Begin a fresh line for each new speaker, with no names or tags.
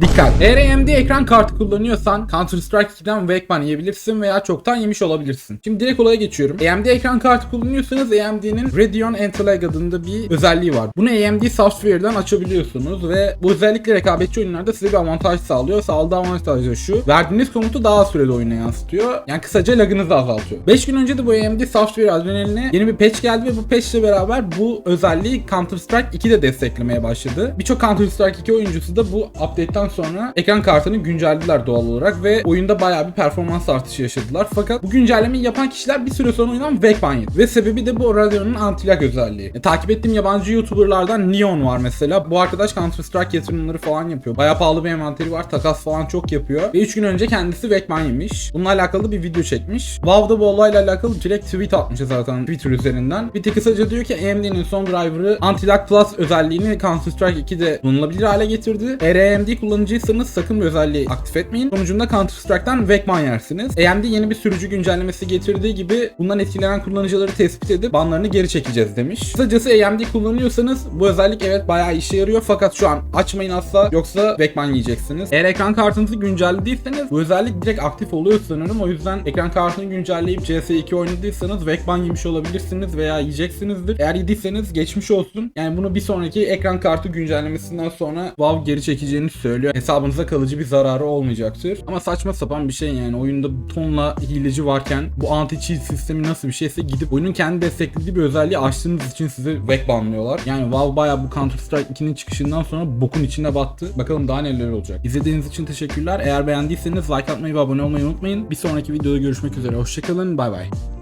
Dikkat! Eğer AMD ekran kartı kullanıyorsan Counter Strike 2'den Wakeman yiyebilirsin veya çoktan yemiş olabilirsin. Şimdi direkt olaya geçiyorum. AMD ekran kartı kullanıyorsanız AMD'nin Radeon Interlag adında bir özelliği var. Bunu AMD Software'dan açabiliyorsunuz ve bu özellikle rekabetçi oyunlarda size bir avantaj sağlıyor. Sağladığı avantaj da şu. Verdiğiniz komutu daha az sürede oyuna yansıtıyor. Yani kısaca lagınızı azaltıyor. 5 gün önce de bu AMD Software adrenaline yeni bir patch geldi ve bu patch ile beraber bu özelliği Counter Strike 2'de desteklemeye başladı. Birçok Counter Strike 2 oyuncusu da bu update'ten sonra ekran kartını güncellediler doğal olarak ve oyunda bayağı bir performans artışı yaşadılar. Fakat bu güncellemeyi yapan kişiler bir süre sonra oyundan yedi. Ve sebebi de bu Radeon'un anti-lag özelliği. E, takip ettiğim yabancı YouTuber'lardan Neon var mesela. Bu arkadaş Counter Strike yatırımları falan yapıyor. Bayağı pahalı bir envanteri var. Takas falan çok yapıyor. Ve 3 gün önce kendisi Wakeman yemiş. Bununla alakalı bir video çekmiş. Valve'da bu olayla alakalı direkt tweet atmış zaten Twitter üzerinden. Bir de kısaca diyor ki AMD'nin son driver'ı Anti-Lag Plus özelliğini Counter Strike 2'de bulunabilir hale getirdi. Eğer AMD kullanıcıysanız sakın bu özelliği aktif etmeyin. Sonucunda Counter Strike'dan Wakeman yersiniz. AMD yeni bir sürücü güncellemesi getirdiği gibi bundan etkilenen kullanıcıları tespit edip banlarını geri çekeceğiz demiş. Kısacası AMD kullanıyorsanız bu özellik evet bayağı işe yarıyor fakat şu an açmayın asla yoksa Wakeman yiyeceksiniz. Eğer ekran kartınızı güncellediyseniz bu özellik direkt aktif oluyor sanırım. O yüzden ekran kartını güncelleyip CS2 oynadıysanız Wakeman yemiş olabilirsiniz veya yiyeceksinizdir. Eğer yediyseniz geçmiş olsun. Yani bunu bir sonraki ekran kartı güncellemesinden sonra Valve geri çekeceğini söylüyor. Hesabınıza kalıcı bir zararı olmayacaktır. Ama saçma sapan bir şey yani. Oyunda tonla hileci varken bu anti-cheat sistemi nasıl bir şeyse gidip oyunun kendi desteklediği bir özelliği açtığınız için sizi Wakemanlıyorlar. Yani Valve bayağı bu Counter Strike 2'nin çıkışından sonra bokun içine battı. Bakalım daha neler olacak. İzlediğiniz için teşekkürler. Eğer beğendiyseniz like atmayı ve abone olmayı unutmayın. Bir sonraki videoda görüşmek üzere. Hoşçakalın. Bay bay.